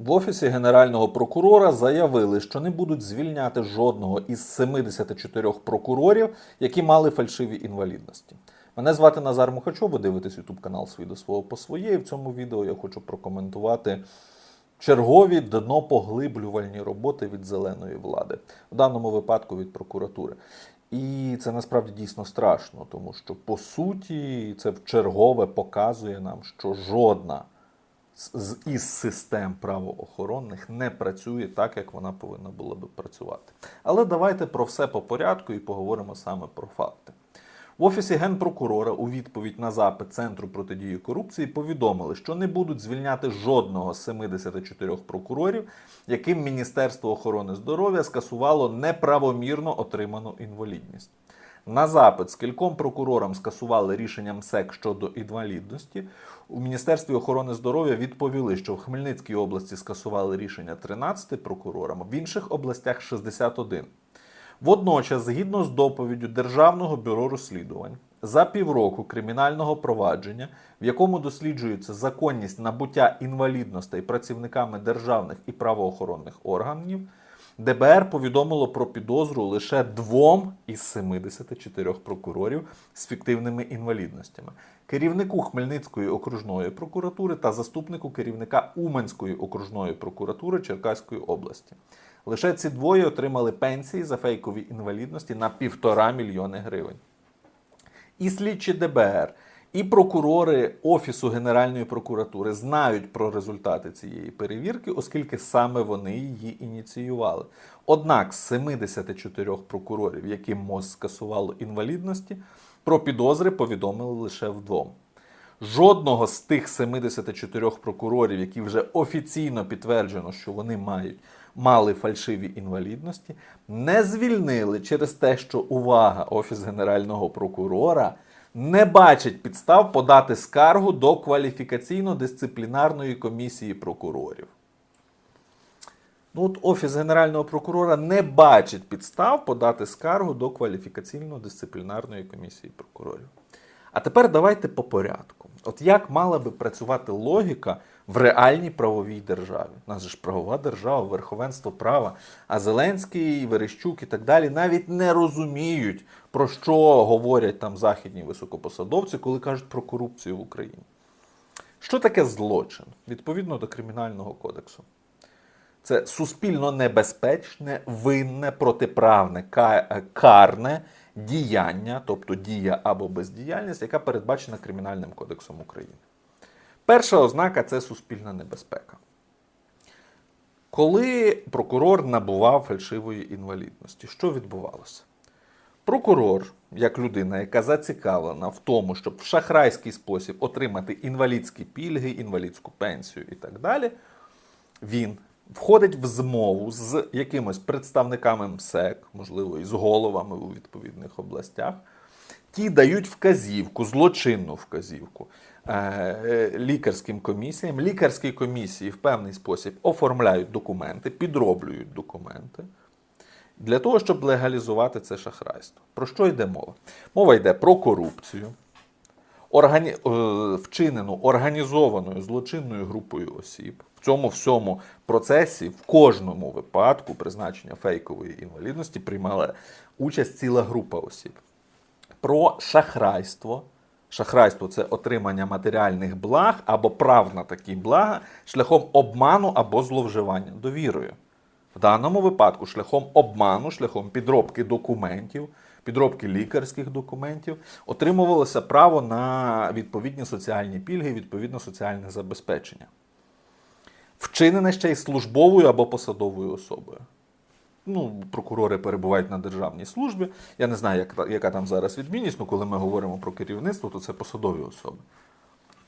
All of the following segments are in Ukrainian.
В офісі генерального прокурора заявили, що не будуть звільняти жодного із 74 прокурорів, які мали фальшиві інвалідності. Мене звати Назар Мухачов, ви дивитесь YouTube канал «Свій до свого по своє. І в цьому відео я хочу прокоментувати чергові днопоглиблювальні роботи від зеленої влади, в даному випадку від прокуратури. І це насправді дійсно страшно, тому що по суті це вчергове показує нам, що жодна із систем правоохоронних не працює так, як вона повинна була би працювати. Але давайте про все по порядку і поговоримо саме про факти. В офісі генпрокурора у відповідь на запит Центру протидії корупції повідомили, що не будуть звільняти жодного з 74 прокурорів, яким Міністерство охорони здоров'я скасувало неправомірно отриману інвалідність. На запит, скільком прокурорам скасували рішення МСЕК щодо інвалідності, у Міністерстві охорони здоров'я відповіли, що в Хмельницькій області скасували рішення 13 прокурорам, в інших областях 61. Водночас, згідно з доповіддю Державного бюро розслідувань, за півроку кримінального провадження, в якому досліджується законність набуття інвалідностей працівниками державних і правоохоронних органів, ДБР повідомило про підозру лише двом із 74 прокурорів з фіктивними інвалідностями: керівнику Хмельницької окружної прокуратури та заступнику керівника Уманської окружної прокуратури Черкаської області. Лише ці двоє отримали пенсії за фейкові інвалідності на півтора мільйони гривень. І слідчі ДБР, і прокурори Офісу Генеральної прокуратури знають про результати цієї перевірки, оскільки саме вони її ініціювали. Однак з 74 прокурорів, яким МОЗ скасувало інвалідності, про підозри повідомили лише вдвом. Жодного з тих 74 прокурорів, які вже офіційно підтверджено, що вони мають мали фальшиві інвалідності, не звільнили через те, що увага Офіс Генерального прокурора не бачить підстав подати скаргу до кваліфікаційно-дисциплінарної комісії прокурорів. Ну, от Офіс Генерального прокурора не бачить підстав подати скаргу до кваліфікаційно-дисциплінарної комісії прокурорів. А тепер давайте по порядку. От як мала би працювати логіка в реальній правовій державі? У нас ж правова держава, верховенство права. А Зеленський, Верещук і так далі навіть не розуміють, про що говорять там західні високопосадовці, коли кажуть про корупцію в Україні. Що таке злочин відповідно до Кримінального кодексу? Це суспільно небезпечне, винне, протиправне, карне діяння, тобто дія або бездіяльність, яка передбачена Кримінальним кодексом України. Перша ознака це суспільна небезпека. Коли прокурор набував фальшивої інвалідності, що відбувалося? Прокурор, як людина, яка зацікавлена в тому, щоб в шахрайський спосіб отримати інвалідські пільги, інвалідську пенсію і так далі, він входить в змову з якимось представниками МСЕК, можливо, і з головами у відповідних областях. Ті дають вказівку, злочинну вказівку е, е, лікарським комісіям. Лікарські комісії в певний спосіб оформляють документи, підроблюють документи для того, щоб легалізувати це шахрайство. Про що йде мова? Мова йде про корупцію, органі... е, вчинену організованою злочинною групою осіб. В цьому всьому процесі, в кожному випадку призначення фейкової інвалідності приймала участь ціла група осіб. Про шахрайство. Шахрайство це отримання матеріальних благ або прав на такі блага шляхом обману або зловживання довірою. В даному випадку шляхом обману, шляхом підробки документів, підробки лікарських документів, отримувалося право на відповідні соціальні пільги, відповідне соціальне забезпечення. Вчинене ще й службовою або посадовою особою. Ну, прокурори перебувають на державній службі. Я не знаю, як, яка там зараз відмінність, але коли ми говоримо про керівництво, то це посадові особи.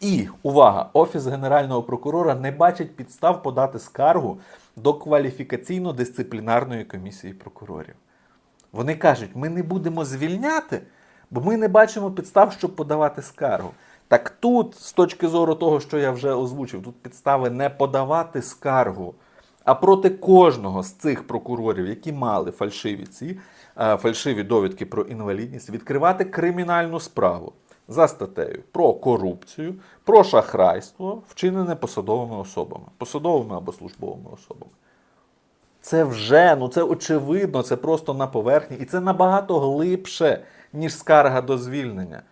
І увага! Офіс Генерального прокурора не бачить підстав подати скаргу до кваліфікаційно-дисциплінарної комісії прокурорів. Вони кажуть, ми не будемо звільняти, бо ми не бачимо підстав, щоб подавати скаргу. Так тут, з точки зору того, що я вже озвучив, тут підстави не подавати скаргу, а проти кожного з цих прокурорів, які мали фальшиві ці е, фальшиві довідки про інвалідність, відкривати кримінальну справу за статтею про корупцію, про шахрайство, вчинене посадовими особами, посадовими або службовими особами. Це вже, ну це очевидно, це просто на поверхні, і це набагато глибше, ніж скарга до звільнення.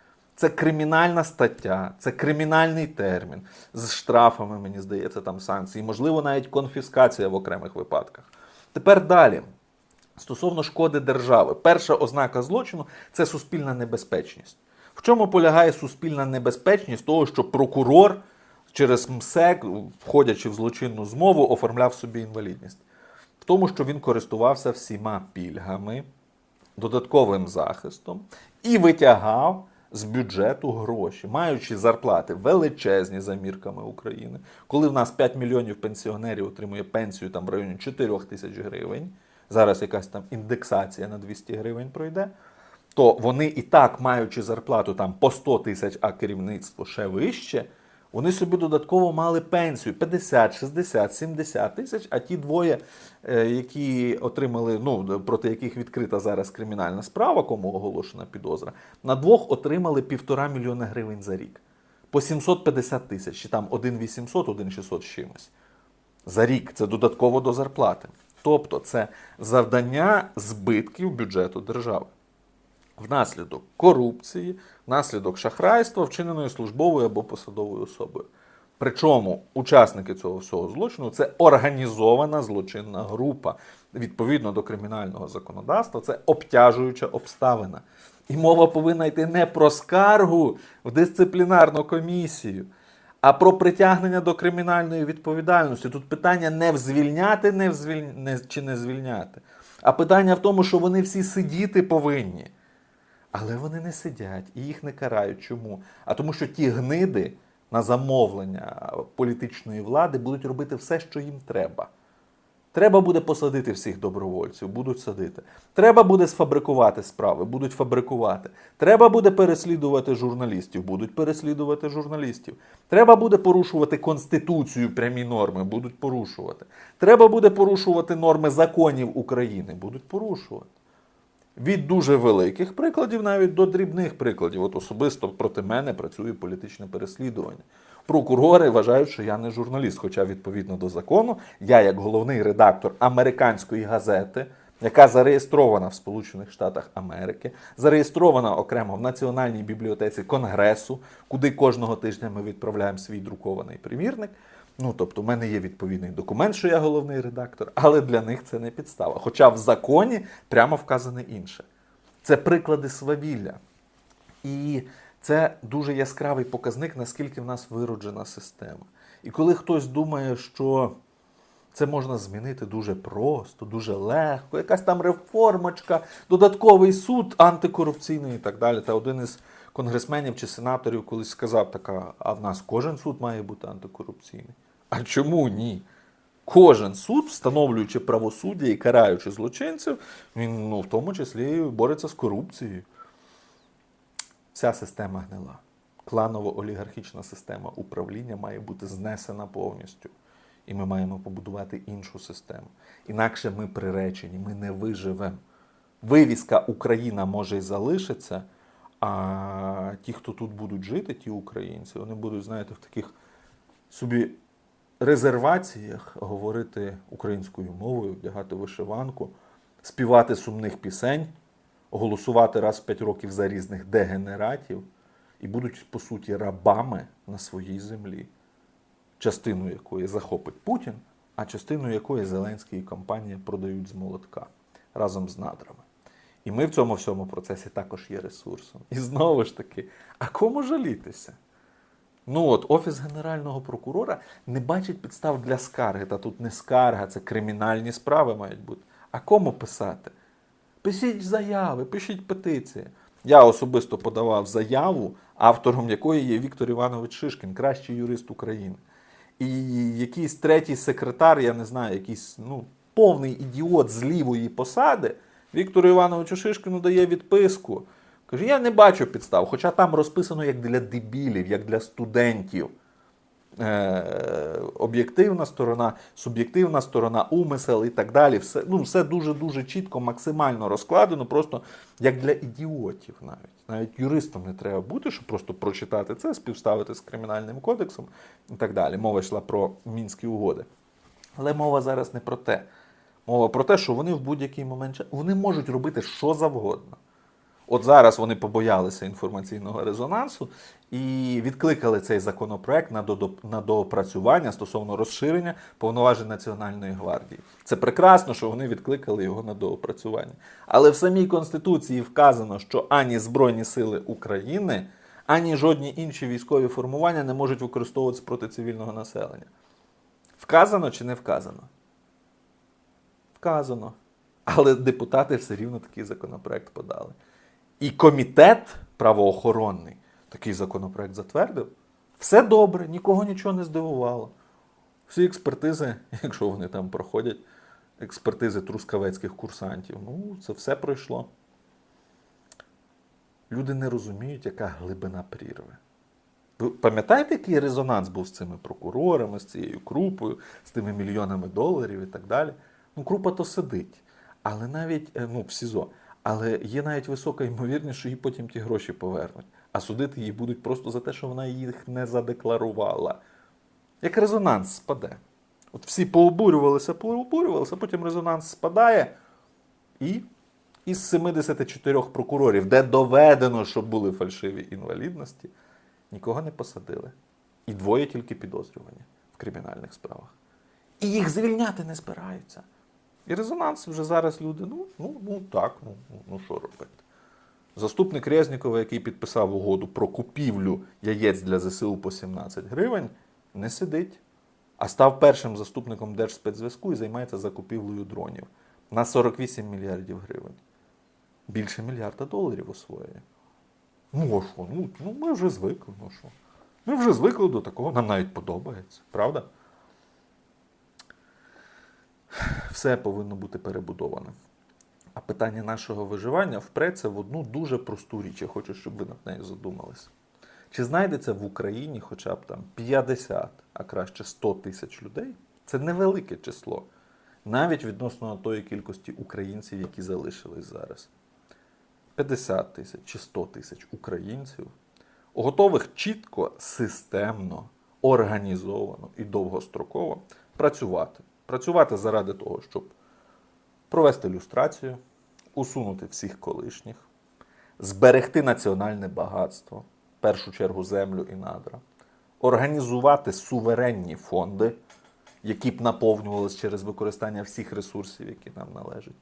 Це кримінальна стаття, це кримінальний термін з штрафами, мені здається, там санкції, можливо, навіть конфіскація в окремих випадках. Тепер далі. Стосовно шкоди держави, перша ознака злочину це суспільна небезпечність. В чому полягає суспільна небезпечність того, що прокурор через МСЕК, входячи в злочинну змову, оформляв собі інвалідність? В тому, що він користувався всіма пільгами, додатковим захистом і витягав з бюджету гроші, маючи зарплати величезні за мірками України, коли в нас 5 мільйонів пенсіонерів отримує пенсію там в районі 4 тисяч гривень, зараз якась там індексація на 200 гривень пройде, то вони і так, маючи зарплату там по 100 тисяч, а керівництво ще вище, вони собі додатково мали пенсію 50, 60, 70 тисяч, а ті двоє, е, які отримали, ну, проти яких відкрита зараз кримінальна справа, кому оголошена підозра, на двох отримали півтора мільйона гривень за рік. По 750 тисяч, чи там 1 800, 1 600 з чимось. За рік це додатково до зарплати. Тобто це завдання збитків бюджету держави внаслідок корупції, внаслідок шахрайства, вчиненої службовою або посадовою особою. Причому учасники цього всього злочину це організована злочинна група. Відповідно до кримінального законодавства, це обтяжуюча обставина. І мова повинна йти не про скаргу в дисциплінарну комісію, а про притягнення до кримінальної відповідальності. Тут питання не звільняти не в не... чи не звільняти, а питання в тому, що вони всі сидіти повинні. Але вони не сидять і їх не карають. Чому? А тому, що ті гниди на замовлення політичної влади будуть робити все, що їм треба. Треба буде посадити всіх добровольців, будуть садити. Треба буде сфабрикувати справи, будуть фабрикувати. Треба буде переслідувати журналістів, будуть переслідувати журналістів. Треба буде порушувати конституцію, прямі норми, будуть порушувати. Треба буде порушувати норми законів України, будуть порушувати. Від дуже великих прикладів навіть до дрібних прикладів. От особисто проти мене працює політичне переслідування. Прокурори вважають, що я не журналіст, хоча відповідно до закону, я, як головний редактор американської газети, яка зареєстрована в Сполучених Штатах Америки, зареєстрована окремо в Національній бібліотеці Конгресу, куди кожного тижня ми відправляємо свій друкований примірник. Ну, тобто, в мене є відповідний документ, що я головний редактор, але для них це не підстава. Хоча в законі прямо вказане інше. Це приклади свавілля. І це дуже яскравий показник, наскільки в нас вироджена система. І коли хтось думає, що це можна змінити дуже просто, дуже легко, якась там реформочка, додатковий суд антикорупційний і так далі. Та один із конгресменів чи сенаторів колись сказав, така, а в нас кожен суд має бути антикорупційний. А чому ні? Кожен суд, встановлюючи правосуддя і караючи злочинців, він ну, в тому числі бореться з корупцією. Вся система гнила. Кланово-олігархічна система управління має бути знесена повністю. І ми маємо побудувати іншу систему. Інакше ми приречені, ми не виживемо. Вивіска Україна може й залишиться, а ті, хто тут будуть жити, ті українці, вони будуть, знаєте, в таких собі резерваціях говорити українською мовою, вдягати вишиванку, співати сумних пісень, голосувати раз в 5 років за різних дегенератів і будуть, по суті, рабами на своїй землі, частину якої захопить Путін, а частину якої Зеленський і компанія продають з молотка разом з надрами. І ми в цьому всьому процесі також є ресурсом. І знову ж таки, а кому жалітися? Ну от Офіс Генерального прокурора не бачить підстав для скарги. Та тут не скарга, це кримінальні справи мають бути. А кому писати? Пишіть заяви, пишіть петиції. Я особисто подавав заяву, автором якої є Віктор Іванович Шишкін, кращий юрист України. І якийсь третій секретар, я не знаю, якийсь ну, повний ідіот з лівої посади, Віктору Івановичу Шишкіну дає відписку. Каже, я не бачу підстав, хоча там розписано як для дебілів, як для студентів. е, об'єктивна сторона, суб'єктивна сторона, умисел і так далі. Все, ну, все дуже-дуже чітко, максимально розкладено, просто як для ідіотів навіть. Навіть юристом не треба бути, щоб просто прочитати це, співставити з кримінальним кодексом і так далі. Мова йшла про мінські угоди. Але мова зараз не про те. Мова про те, що вони в будь-який момент вони можуть робити що завгодно. От зараз вони побоялися інформаційного резонансу і відкликали цей законопроект на, доопрацювання стосовно розширення повноважень Національної гвардії. Це прекрасно, що вони відкликали його на доопрацювання. Але в самій Конституції вказано, що ані Збройні Сили України, ані жодні інші військові формування не можуть використовуватися проти цивільного населення. Вказано чи не вказано? Вказано. Але депутати все рівно такий законопроект подали. І комітет правоохоронний такий законопроект затвердив. Все добре, нікого нічого не здивувало. Всі експертизи, якщо вони там проходять, експертизи трускавецьких курсантів, ну, це все пройшло. Люди не розуміють, яка глибина прірви. Ви пам'ятаєте, який резонанс був з цими прокурорами, з цією крупою, з тими мільйонами доларів і так далі? Ну, крупа то сидить. Але навіть е, ну, в СІЗО. Але є навіть висока ймовірність, що їй потім ті гроші повернуть. А судити її будуть просто за те, що вона їх не задекларувала. Як резонанс спаде. От всі пообурювалися, пообурювалися, потім резонанс спадає. І із 74 прокурорів, де доведено, що були фальшиві інвалідності, нікого не посадили. І двоє тільки підозрювані в кримінальних справах. І їх звільняти не збираються. І резонанс вже зараз люди, ну, ну, ну так, ну, ну, що робити. Заступник Резнікова, який підписав угоду про купівлю яєць для ЗСУ по 17 гривень, не сидить, а став першим заступником Держспецзв'язку і займається закупівлею дронів на 48 мільярдів гривень. Більше мільярда доларів освоює. Ну, а що? Ну, ну ми вже звикли. Ну що? Ми вже звикли до такого, нам навіть подобається, правда? Все повинно бути перебудоване. А питання нашого виживання впреться в одну дуже просту річ. Я хочу, щоб ви над нею задумалися. Чи знайдеться в Україні хоча б там 50, а краще 100 тисяч людей? Це невелике число, навіть відносно тої кількості українців, які залишились зараз. 50 тисяч чи 100 тисяч українців, готових чітко, системно, організовано і довгостроково працювати. Працювати заради того, щоб провести люстрацію, усунути всіх колишніх, зберегти національне багатство, в першу чергу землю і надра, організувати суверенні фонди, які б наповнювалися через використання всіх ресурсів, які нам належать,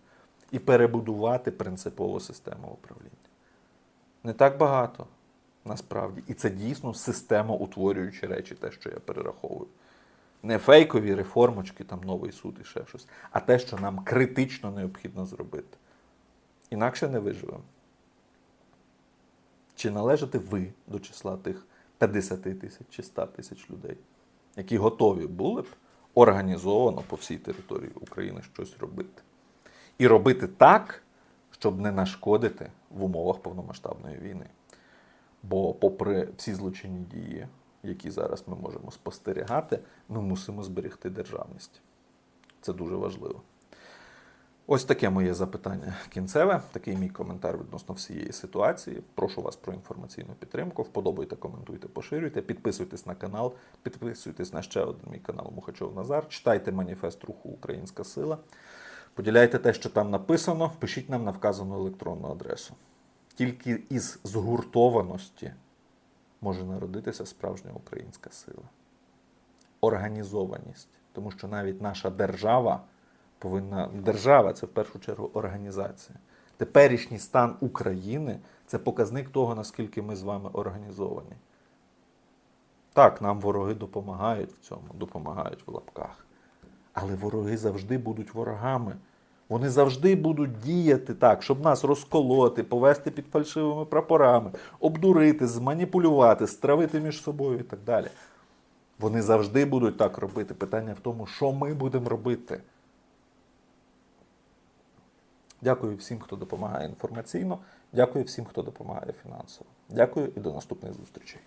і перебудувати принципову систему управління. Не так багато, насправді. І це дійсно системоутворюючі речі, те, що я перераховую. Не фейкові реформочки, там новий суд і ще щось, а те, що нам критично необхідно зробити. Інакше не виживемо. Чи належите ви до числа тих 50 тисяч чи 100 тисяч людей, які готові були б організовано по всій території України щось робити? І робити так, щоб не нашкодити в умовах повномасштабної війни. Бо, попри всі злочинні дії, які зараз ми можемо спостерігати, ми мусимо зберегти державність. Це дуже важливо. Ось таке моє запитання кінцеве, такий мій коментар відносно всієї ситуації. Прошу вас про інформаційну підтримку. Вподобайте, коментуйте, поширюйте, підписуйтесь на канал, підписуйтесь на ще один мій канал Мухачов Назар. Читайте маніфест руху Українська Сила. Поділяйте те, що там написано, пишіть нам на вказану електронну адресу. Тільки із згуртованості може народитися справжня українська сила. Організованість. Тому що навіть наша держава повинна. Держава це в першу чергу організація. Теперішній стан України це показник того, наскільки ми з вами організовані. Так, нам вороги допомагають в цьому, допомагають в лапках. Але вороги завжди будуть ворогами. Вони завжди будуть діяти так, щоб нас розколоти, повести під фальшивими прапорами, обдурити, зманіпулювати, стравити між собою і так далі. Вони завжди будуть так робити. Питання в тому, що ми будемо робити. Дякую всім, хто допомагає інформаційно. Дякую всім, хто допомагає фінансово. Дякую і до наступних зустрічей.